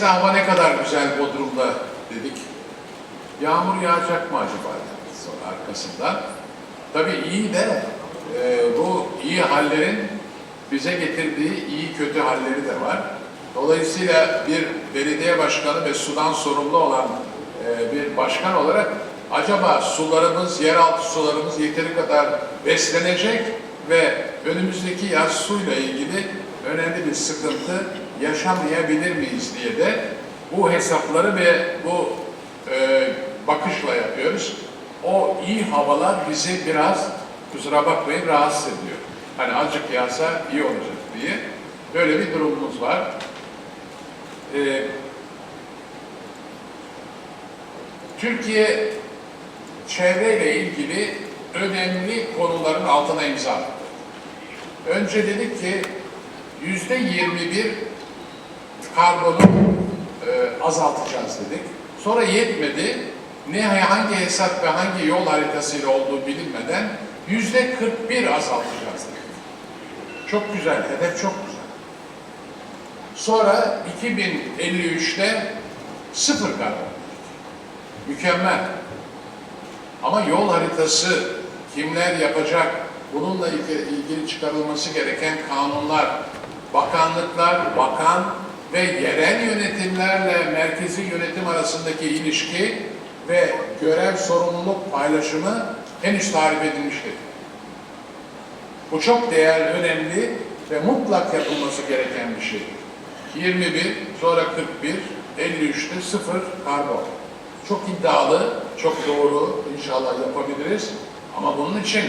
de hava ne kadar güzel Bodrum'da dedik. Yağmur yağacak mı acaba dedik sonra arkasından. Tabii iyi de e, bu iyi hallerin bize getirdiği iyi kötü halleri de var. Dolayısıyla bir belediye başkanı ve sudan sorumlu olan e, bir başkan olarak acaba sularımız, yeraltı sularımız yeteri kadar beslenecek ve önümüzdeki yaz suyla ilgili önemli bir sıkıntı yaşamayabilir miyiz diye de bu hesapları ve bu e, bakışla yapıyoruz. O iyi havalar bizi biraz kusura bakmayın rahatsız ediyor. Hani azıcık yağsa iyi olacak diye. Böyle bir durumumuz var. Ee, Türkiye çevreyle ilgili önemli konuların altına imza attı. Önce dedik ki yüzde 21 karbonu e, azaltacağız dedik. Sonra yetmedi. Ne hangi hesap ve hangi yol haritasıyla olduğu bilinmeden yüzde 41 azaltacağız dedik. Çok güzel, hedef çok güzel. Sonra 2053'te sıfır karbon. Mükemmel. Ama yol haritası kimler yapacak, bununla ilgili çıkarılması gereken kanunlar, bakanlıklar, bakan ve yerel yönetimlerle merkezi yönetim arasındaki ilişki ve görev sorumluluk paylaşımı henüz tarif edilmiş değil. Bu çok değerli, önemli ve mutlak yapılması gereken bir şey. 21, sonra 41, 53'te sıfır karbon. Çok iddialı, çok doğru inşallah yapabiliriz. Ama bunun için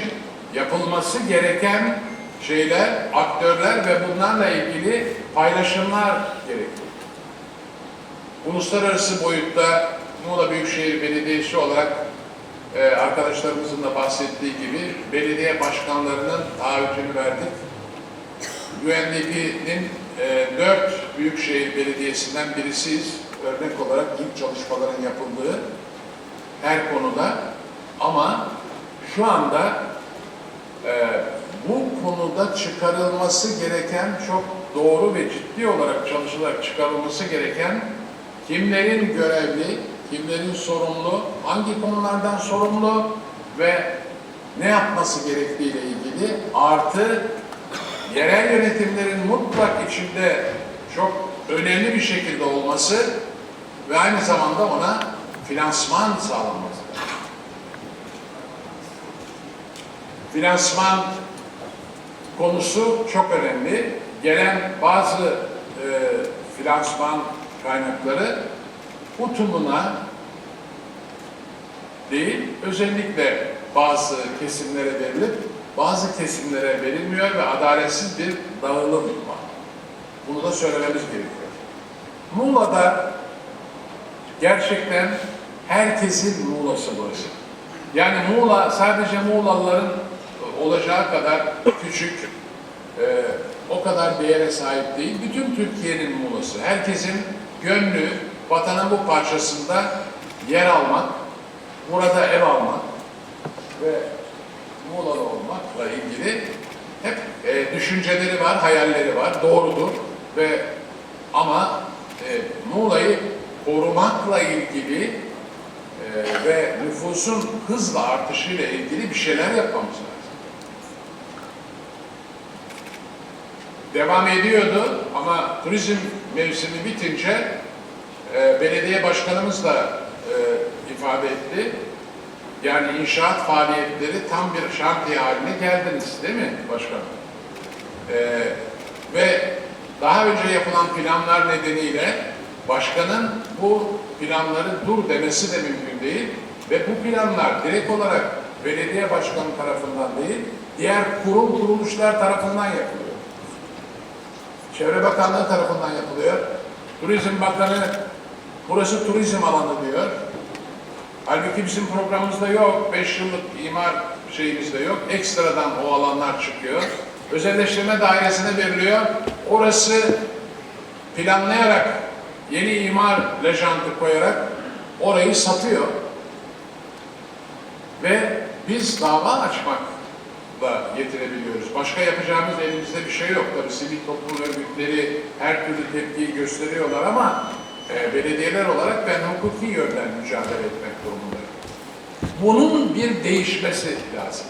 yapılması gereken şeyler, aktörler ve bunlarla ilgili paylaşımlar gerekiyor. Uluslararası boyutta Muğla Büyükşehir Belediyesi olarak e, arkadaşlarımızın da bahsettiği gibi belediye başkanlarının taahhütünü verdik. UNDP'nin e, dört büyükşehir belediyesinden birisiyiz. Örnek olarak ilk çalışmaların yapıldığı her konuda. Ama şu anda e, bu konuda çıkarılması gereken çok doğru ve ciddi olarak çalışılarak çıkarılması gereken kimlerin görevli, kimlerin sorumlu, hangi konulardan sorumlu ve ne yapması gerektiği ile ilgili artı yerel yönetimlerin mutlak içinde çok önemli bir şekilde olması ve aynı zamanda ona finansman sağlanması. Finansman konusu çok önemli. Gelen bazı e, finansman kaynakları utumuna değil, özellikle bazı kesimlere verilip bazı kesimlere verilmiyor ve adaletsiz bir dağılım var. Bunu da söylememiz gerekiyor. Muğla'da gerçekten herkesin Muğla'sı burası. Yani Muğla sadece Muğlalıların olacağı kadar küçük, e, o kadar değere sahip değil. Bütün Türkiye'nin Muğla'sı. Herkesin gönlü vatanın bu parçasında yer almak, burada ev almak ve Muğla'da olmakla ilgili hep e, düşünceleri var, hayalleri var. Doğrudur ve ama e, Muğla'yı korumakla ilgili e, ve nüfusun hızla artışıyla ilgili bir şeyler yapmamız lazım. Devam ediyordu ama turizm mevsimi bitince e, belediye başkanımız da e, ifade etti. Yani inşaat faaliyetleri tam bir şantiye haline geldiniz değil mi başkanım? E, ve daha önce yapılan planlar nedeniyle başkanın bu planları dur demesi de mümkün değil. Ve bu planlar direkt olarak belediye başkanı tarafından değil, diğer kurum kuruluşlar tarafından yapılıyor. Çevre Bakanlığı tarafından yapılıyor. Turizm Bakanı burası turizm alanı diyor. Halbuki bizim programımızda yok. Beş yıllık imar şeyimizde yok. Ekstradan o alanlar çıkıyor. Özelleştirme dairesine veriliyor. Orası planlayarak yeni imar lejantı koyarak orayı satıyor. Ve biz dava açmakla getirebiliyoruz. Başka yapacağımız elimizde bir şey yok. Tabii sivil toplum örgütleri her türlü tepkiyi gösteriyorlar ama e, belediyeler olarak ben hukuki yönden mücadele etmek durumundayım. Bunun bir değişmesi lazım.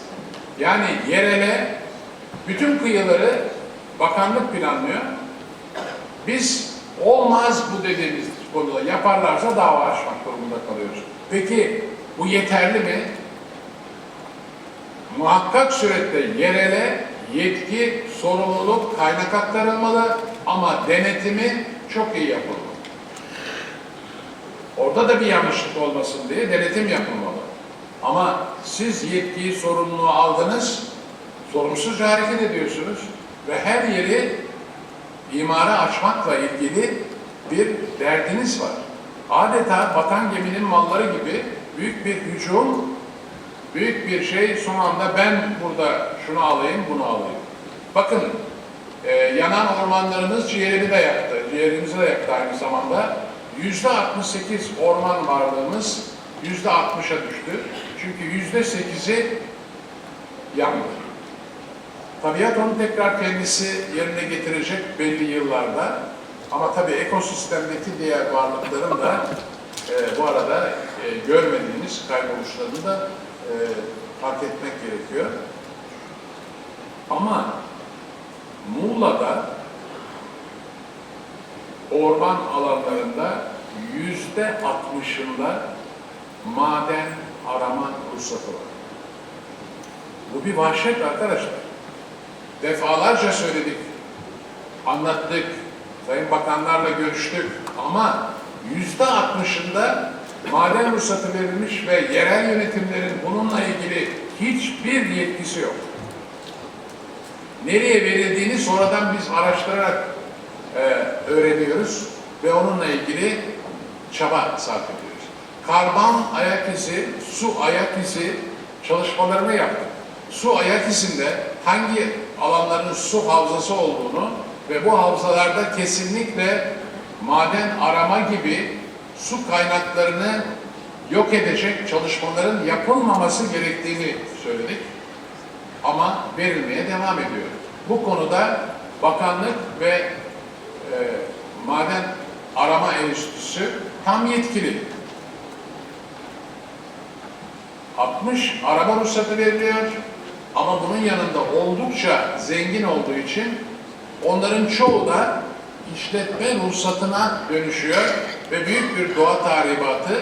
Yani yerele bütün kıyıları bakanlık planlıyor. Biz olmaz bu dediğimiz konuda yaparlarsa dava açmak durumunda kalıyoruz. Peki bu yeterli mi? Muhakkak surette yerele yetki, sorumluluk, kaynak aktarılmalı ama denetimi çok iyi yapılmalı. Orada da bir yanlışlık olmasın diye denetim yapılmalı. Ama siz yetkiyi, sorumluluğu aldınız, sorumsuzca hareket ediyorsunuz ve her yeri imara açmakla ilgili bir derdiniz var. Adeta batan geminin malları gibi büyük bir hücum, büyük bir şey son anda ben burada şunu alayım, bunu alayım. Bakın, e, yanan ormanlarımız ciğerimi de yaktı, ciğerimizi de yaktı aynı zamanda. Yüzde 68 orman varlığımız yüzde 60'a düştü. Çünkü yüzde 8'i yandı. Tabiat onu tekrar kendisi yerine getirecek belli yıllarda. Ama tabii ekosistemdeki diğer varlıkların da e, bu arada e, görmediğimiz kayboluşlarını da e, fark etmek gerekiyor. Ama Muğla'da orman alanlarında yüzde altmışında maden arama ruhsatı var. Bu bir vahşet arkadaşlar. Defalarca söyledik, anlattık, sayın bakanlarla görüştük ama yüzde altmışında maden ruhsatı verilmiş ve yerel yönetimlerin bununla ilgili hiçbir yetkisi yok. Nereye verildiğini sonradan biz araştırarak e, öğreniyoruz ve onunla ilgili çaba sarf ediyoruz. Karbon ayak izi, su ayak izi çalışmalarını yaptık. Su ayak izinde hangi alanların su havzası olduğunu ve bu havzalarda kesinlikle maden arama gibi su kaynaklarını yok edecek çalışmaların yapılmaması gerektiğini söyledik. Ama verilmeye devam ediyor. Bu konuda bakanlık ve e, maden arama enstitüsü tam yetkili. 60 araba ruhsatı veriliyor ama bunun yanında oldukça zengin olduğu için onların çoğu da işletme ruhsatına dönüşüyor ve büyük bir doğa tahribatı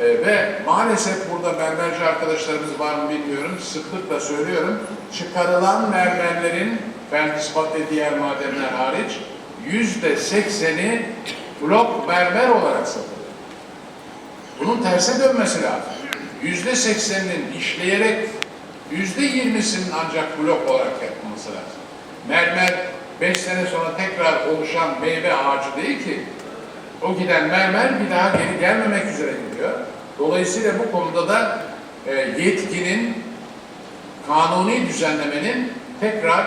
e, ve maalesef burada mermerci arkadaşlarımız var mı bilmiyorum, sıklıkla söylüyorum, çıkarılan mermerlerin feldispat ve diğer madenler hariç yüzde sekseni blok mermer olarak satılıyor. Bunun terse dönmesi lazım. Yüzde sekseninin işleyerek yüzde yirmisinin ancak blok olarak yapılması lazım. Mermer beş sene sonra tekrar oluşan meyve ağacı değil ki. O giden mermer bir daha geri gelmemek üzere gidiyor. Dolayısıyla bu konuda da e, yetkinin, kanuni düzenlemenin tekrar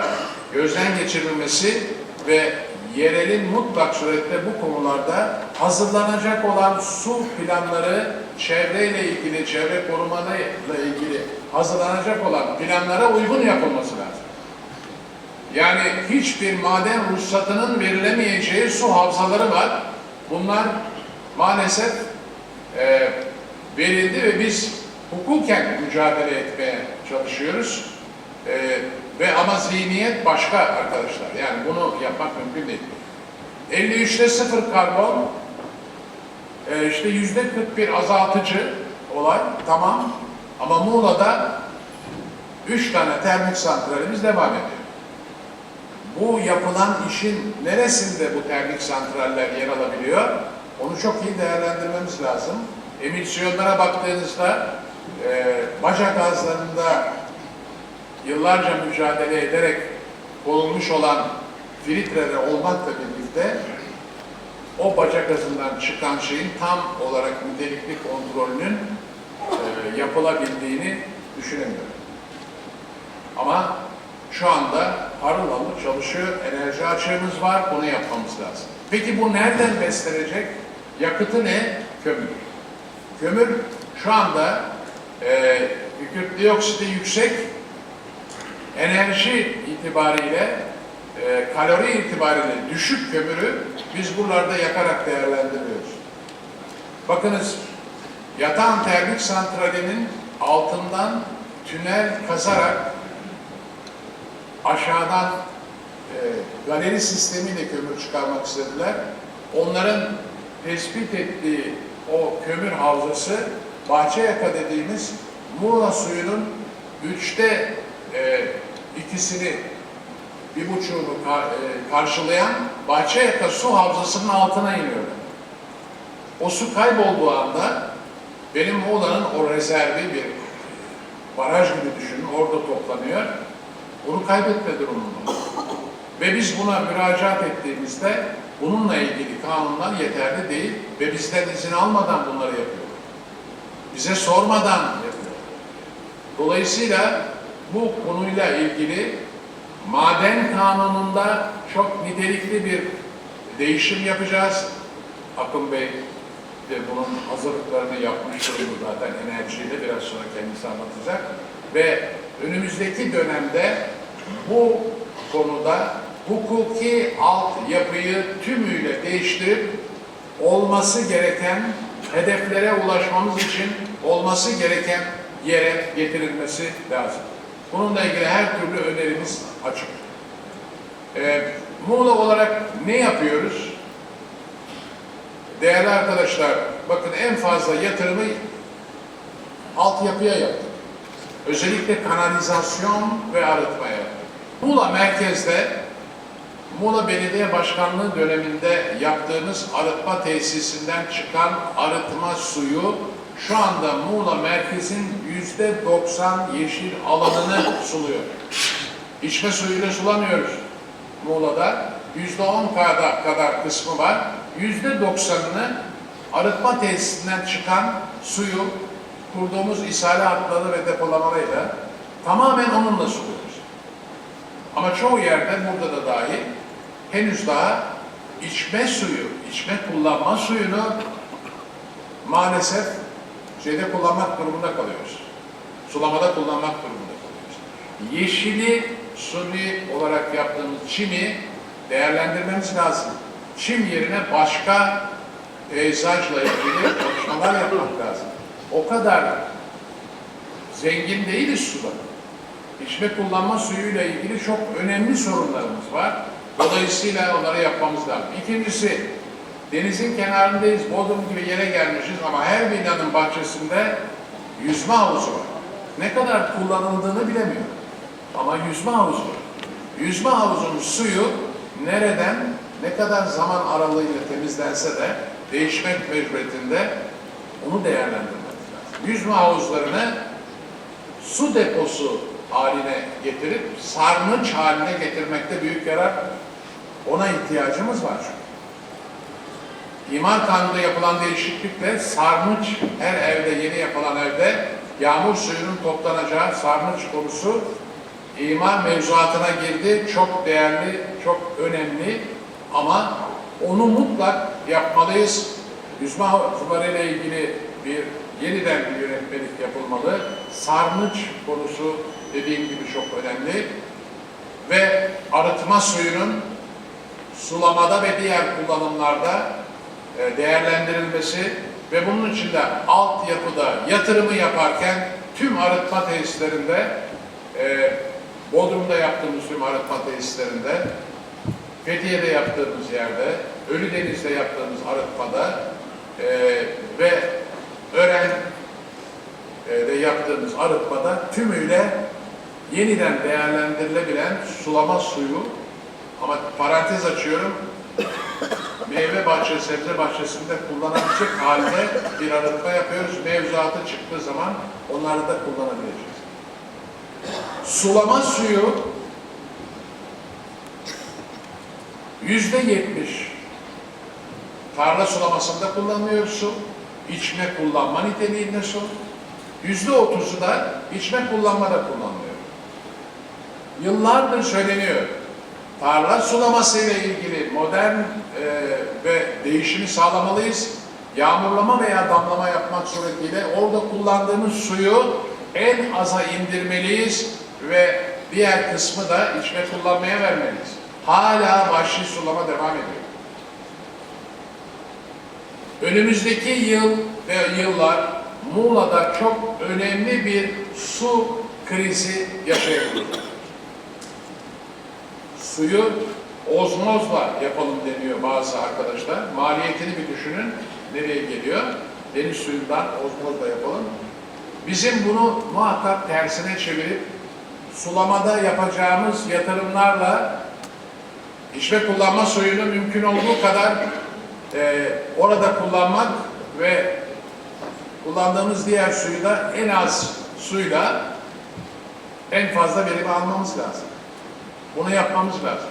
gözden geçirilmesi ve yerelin mutlak surette bu konularda hazırlanacak olan su planları, çevreyle ilgili, çevre korumayla ilgili hazırlanacak olan planlara uygun yapılması lazım. Yani hiçbir maden ruhsatının verilemeyeceği su havzaları var. Bunlar maalesef e, verildi ve biz hukuken mücadele etmeye çalışıyoruz. E, ve ama zihniyet başka arkadaşlar. Yani bunu yapmak mümkün değil. 53'te sıfır karbon, e, işte yüzde 41 azaltıcı olay, tamam. Ama Muğla'da 3 tane termik santralimiz devam ediyor. Bu yapılan işin neresinde bu termik santraller yer alabiliyor? Onu çok iyi değerlendirmemiz lazım. Emisyonlara baktığınızda e, baca gazlarında yıllarca mücadele ederek konulmuş olan filtreler olmakla birlikte o baca gazından çıkan şeyin tam olarak nitelikli kontrolünün e, yapılabildiğini düşünemiyorum. Ama şu anda harıl harıl çalışıyor, enerji açığımız var, bunu yapmamız lazım. Peki bu nereden beslenecek? Yakıtı ne? Kömür. Kömür şu anda e, kükürt yüksek, enerji itibariyle, e, kalori itibariyle düşük kömürü biz buralarda yakarak değerlendiriyoruz. Bakınız, yatağın termik santralinin altından tünel kazarak aşağıdan e, galeri sistemiyle kömür çıkarmak istediler. Onların tespit ettiği o kömür havzası Bahçeyaka dediğimiz Muğla suyunun üçte e, ikisini, bir buçuğunu ka- e, karşılayan Bahçeyaka su havzasının altına iniyor. O su kaybolduğu anda benim Muğla'nın o rezervi bir baraj gibi düşünün, orada toplanıyor. Bunu kaybetme durumunda. Ve biz buna müracaat ettiğimizde bununla ilgili kanunlar yeterli değil ve bizden izin almadan bunları yapıyor. Bize sormadan yapıyor. Dolayısıyla bu konuyla ilgili maden kanununda çok nitelikli bir değişim yapacağız. Akın Bey de bunun hazırlıklarını yapmış durumda zaten enerjiyle biraz sonra kendisi anlatacak. Ve önümüzdeki dönemde bu konuda hukuki altyapıyı tümüyle değiştirip olması gereken hedeflere ulaşmamız için olması gereken yere getirilmesi lazım. Bununla ilgili her türlü önerimiz açık. Ee, Muğla olarak ne yapıyoruz? Değerli arkadaşlar, bakın en fazla yatırımı altyapıya yaptık. Özellikle kanalizasyon ve arıtmaya. Muğla merkezde Muğla Belediye Başkanlığı döneminde yaptığımız arıtma tesisinden çıkan arıtma suyu şu anda Muğla merkezin yüzde 90 yeşil alanını suluyor. İçme suyuyla sulamıyoruz. Muğla'da yüzde 10 kadar, kadar kısmı var. Yüzde 90'ını arıtma tesisinden çıkan suyu kurduğumuz ishale hatları ve depolamalarıyla tamamen onunla suluyoruz. Ama çoğu yerde burada da dahil henüz daha içme suyu, içme kullanma suyunu maalesef şeyde kullanmak durumunda kalıyoruz. Sulamada kullanmak durumunda kalıyoruz. Yeşili suni olarak yaptığımız çimi değerlendirmemiz lazım. Çim yerine başka peyzajla ilgili çalışmalar yapmak lazım. O kadar zengin değiliz suda. İçme kullanma suyuyla ilgili çok önemli sorunlarımız var. Dolayısıyla onları yapmamız lazım. İkincisi, denizin kenarındayız, Bodrum gibi yere gelmişiz ama her binanın bahçesinde yüzme havuzu var. Ne kadar kullanıldığını bilemiyorum. Ama yüzme havuzu var. Yüzme havuzunun suyu nereden, ne kadar zaman aralığıyla temizlense de değişmek mecburiyetinde onu değerlendirmemiz lazım. Yüzme havuzlarını su deposu haline getirip sarnıç haline getirmekte büyük yarar. Ona ihtiyacımız var çünkü. İmar kanununda yapılan değişiklikle sarnıç her evde yeni yapılan evde yağmur suyunun toplanacağı sarnıç konusu imar mevzuatına girdi. Çok değerli, çok önemli ama onu mutlak yapmalıyız. Yüzme havuzlarıyla ilgili bir yeniden bir yönetmelik yapılmalı. Sarnıç konusu dediğim gibi çok önemli. Ve arıtma suyunun sulamada ve diğer kullanımlarda e, değerlendirilmesi ve bunun için de altyapıda yatırımı yaparken tüm arıtma tesislerinde e, Bodrum'da yaptığımız tüm arıtma tesislerinde Fethiye'de yaptığımız yerde, Ölüdeniz'de yaptığımız arıtmada e, ve Ören'de yaptığımız arıtmada tümüyle yeniden değerlendirilebilen sulama suyu ama parantez açıyorum meyve bahçesi, sebze bahçesinde kullanabilecek halde bir arıtma yapıyoruz. Mevzuatı çıktığı zaman onları da kullanabileceğiz. Sulama suyu yüzde yetmiş tarla sulamasında kullanılıyor su, içme kullanma niteliğinde su, yüzde otuzu da içme kullanmada kullanılıyor. Yıllardır söyleniyor. Tarla sulaması ile ilgili modern e, ve değişimi sağlamalıyız. Yağmurlama veya damlama yapmak suretiyle orada kullandığımız suyu en aza indirmeliyiz ve diğer kısmı da içme kullanmaya vermeliyiz. Hala vahşi sulama devam ediyor. önümüzdeki yıl ve yıllar Muğla'da çok önemli bir su krizi yaşayabilir. Suyu ozmozla yapalım deniyor bazı arkadaşlar. Maliyetini bir düşünün. Nereye geliyor? Deniz suyundan ozmozla yapalım. Bizim bunu muhakkak tersine çevirip sulamada yapacağımız yatırımlarla içme kullanma suyunu mümkün olduğu kadar e, orada kullanmak ve kullandığımız diğer suyu da en az suyla en fazla verimi almamız lazım. Bunu yapmamız lazım.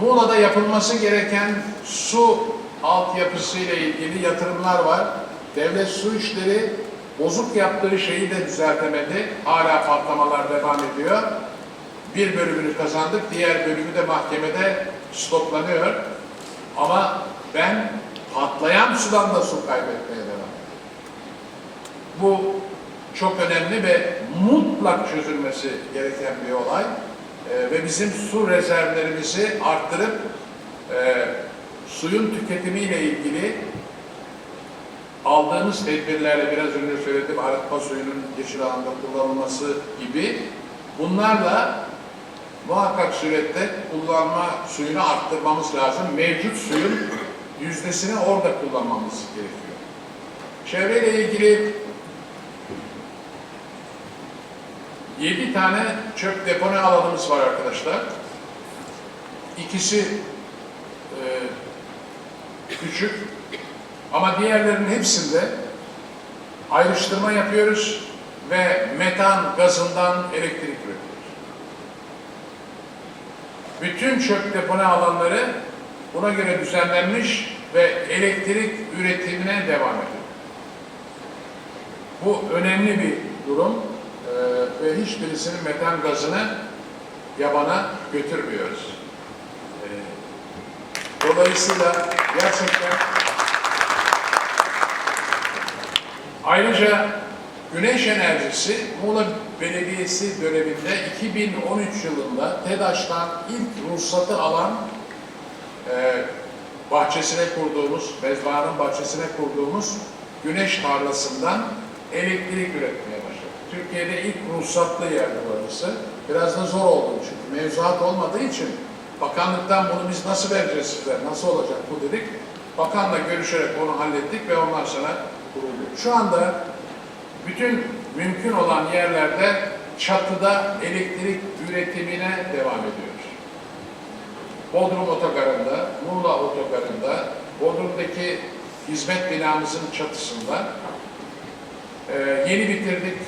Muğla'da yapılması gereken su altyapısı ile ilgili yatırımlar var. Devlet su işleri bozuk yaptığı şeyi de düzeltemedi. Hala patlamalar devam ediyor. Bir bölümünü kazandık, diğer bölümü de mahkemede stoplanıyor. Ama ben patlayan sudan da su kaybetmeye devam. Bu çok önemli ve mutlak çözülmesi gereken bir olay. Ee, ve bizim su rezervlerimizi arttırıp e, suyun tüketimiyle ilgili aldığımız tedbirlerle biraz önce söyledim arıtma suyunun yeşil alanda kullanılması gibi bunlarla muhakkak surette kullanma suyunu arttırmamız lazım. Mevcut suyun yüzdesini orada kullanmamız gerekiyor. Çevreyle ilgili 7 tane çöp depone alanımız var arkadaşlar. İkisi e, küçük ama diğerlerinin hepsinde ayrıştırma yapıyoruz ve metan gazından elektrik üretiyoruz. Bütün çöp depone alanları buna göre düzenlenmiş ve elektrik üretimine devam ediyor. Bu önemli bir durum ve hiçbirisinin metan gazını yabana götürmüyoruz. Ee, dolayısıyla gerçekten ayrıca güneş enerjisi Muğla Belediyesi döneminde 2013 yılında TEDAŞ'tan ilk ruhsatı alan e, bahçesine kurduğumuz, mezbahanın bahçesine kurduğumuz güneş tarlasından elektrik üretmeye. Türkiye'de ilk ruhsatlı yerdi burası. Biraz da zor oldu çünkü mevzuat olmadığı için bakanlıktan bunu biz nasıl vereceğiz size, nasıl olacak bu dedik. Bakanla görüşerek onu hallettik ve ondan sonra kuruldu. Şu anda bütün mümkün olan yerlerde çatıda elektrik üretimine devam ediyoruz. Bodrum Otogarı'nda, Muğla Otogarı'nda, Bodrum'daki hizmet binamızın çatısında ee, yeni bitirdik.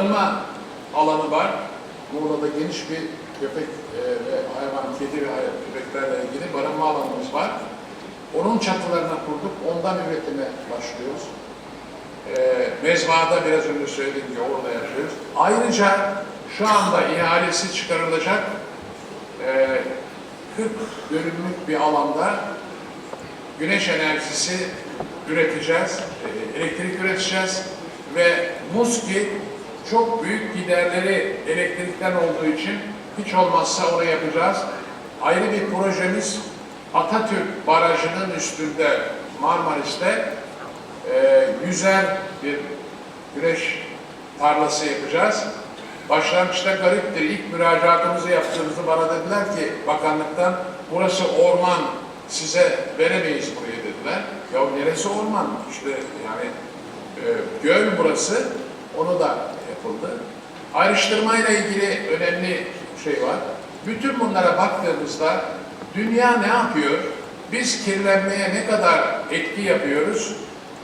Barınma alanı var. Muğla'da geniş bir köpek e, ve hayvan, kedi ve köpeklerle ilgili barınma alanımız var. Onun çatılarına kurduk, ondan üretime başlıyoruz. E, mezbahada biraz önce söylediğim gibi orada yaşıyoruz. Ayrıca şu anda ihalesi çıkarılacak e, 40 dönümlük bir alanda güneş enerjisi üreteceğiz, e, elektrik üreteceğiz ve Muski çok büyük giderleri elektrikten olduğu için hiç olmazsa oraya yapacağız. Ayrı bir projemiz Atatürk Barajı'nın üstünde Marmaris'te e, yüzer bir güneş tarlası yapacağız. Başlangıçta gariptir. İlk müracaatımızı yaptığımızda bana dediler ki bakanlıktan burası orman size veremeyiz burayı dediler. Ya neresi orman? İşte yani e, göl burası. Onu da yapıldı. Ayrıştırmayla ilgili önemli şey var. Bütün bunlara baktığımızda dünya ne yapıyor? Biz kirlenmeye ne kadar etki yapıyoruz?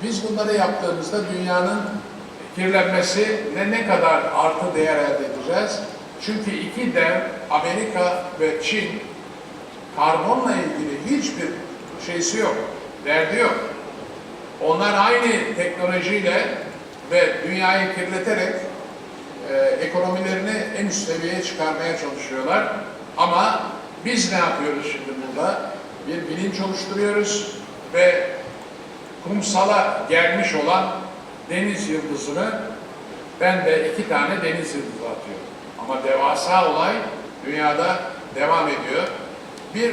Biz bunları yaptığımızda dünyanın kirlenmesi ne ne kadar artı değer elde edeceğiz? Çünkü iki dev Amerika ve Çin karbonla ilgili hiçbir şeysi yok, derdi yok. Onlar aynı teknolojiyle ve dünyayı kirleterek e, ekonomilerini en üst seviyeye çıkarmaya çalışıyorlar. Ama biz ne yapıyoruz şimdi burada? Bir bilinç oluşturuyoruz ve kumsala gelmiş olan deniz yıldızını ben de iki tane deniz yıldızı atıyorum. Ama devasa olay dünyada devam ediyor. Bir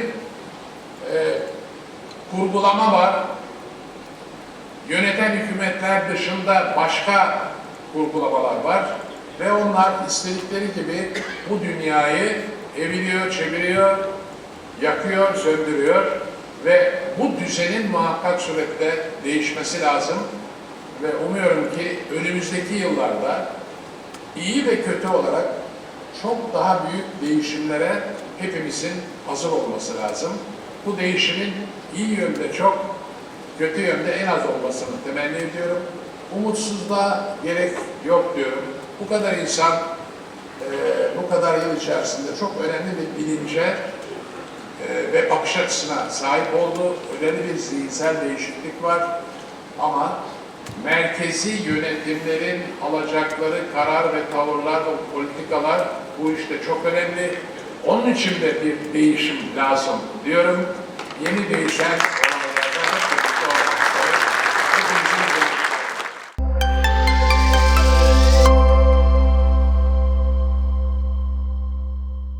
e, kurgulama var. Yöneten hükümetler dışında başka kurgulamalar var. Ve onlar istedikleri gibi bu dünyayı eviriyor, çeviriyor, yakıyor, söndürüyor ve bu düzenin muhakkak surette değişmesi lazım ve umuyorum ki önümüzdeki yıllarda iyi ve kötü olarak çok daha büyük değişimlere hepimizin hazır olması lazım. Bu değişimin iyi yönde çok, kötü yönde en az olmasını temenni ediyorum. Umutsuzluğa gerek yok diyorum. Bu kadar insan eee, bu kadar yıl içerisinde çok önemli bir bilince eee, ve bakış açısına sahip oldu. Önemli bir zihinsel değişiklik var. Ama merkezi yönetimlerin alacakları karar ve tavırlar ve politikalar bu işte çok önemli. Onun için de bir değişim lazım diyorum. Yeni değişen